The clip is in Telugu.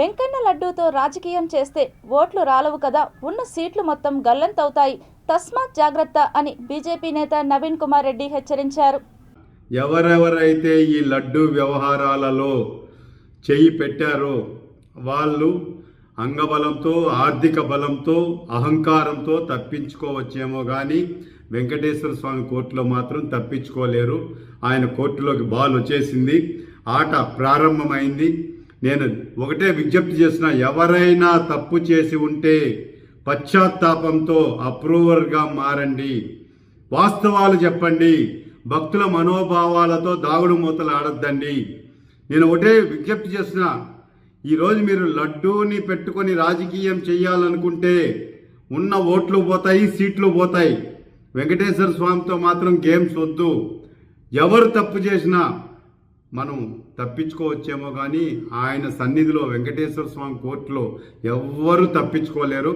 వెంకన్న లడ్డూతో రాజకీయం చేస్తే ఓట్లు రాలవు కదా ఉన్న సీట్లు మొత్తం గల్లంతవుతాయి. తస్మాత్ జాగ్రత్త అని బీజేపీ నేత నవీన్ కుమార్ రెడ్డి హెచ్చరించారు. ఎవరెవరైతే ఈ లడ్డు వ్యవహారాలలో చేయి పెట్టారో వాళ్ళు అంగబలంతో ఆర్థిక బలంతో అహంకారంతో తప్పించుకోవచ్చేమో కానీ వెంకటేశ్వర స్వామి కోర్టులో మాత్రం తప్పించుకోలేరు. ఆయన కోర్టులోకి బాల్ వచ్చేసింది ఆట ప్రారంభమైంది. నేను ఒకటే విజ్ఞప్తి చేసిన ఎవరైనా తప్పు చేసి ఉంటే పశ్చాత్తాపంతో అప్రూవర్గా మారండి. వాస్తవాలు చెప్పండి. భక్తుల మనోభావాలతో దాగుడు మూతలు ఆడొద్దండి. నేను ఒకటే విజ్ఞప్తి చేసిన ఈరోజు మీరు లడ్డూని పెట్టుకొని రాజకీయం చేయాలనుకుంటే ఉన్న ఓట్లు పోతాయి సీట్లు పోతాయి. వెంకటేశ్వర స్వామితో మాత్రం గేమ్స్ వద్దు. ఎవరు తప్పు చేసినా మనం తప్పించుకోవచ్చేమో కానీ ఆయన సన్నిధిలో వెంకటేశ్వర స్వామి కోర్టులో ఎవ్వరూ తప్పించుకోలేరు.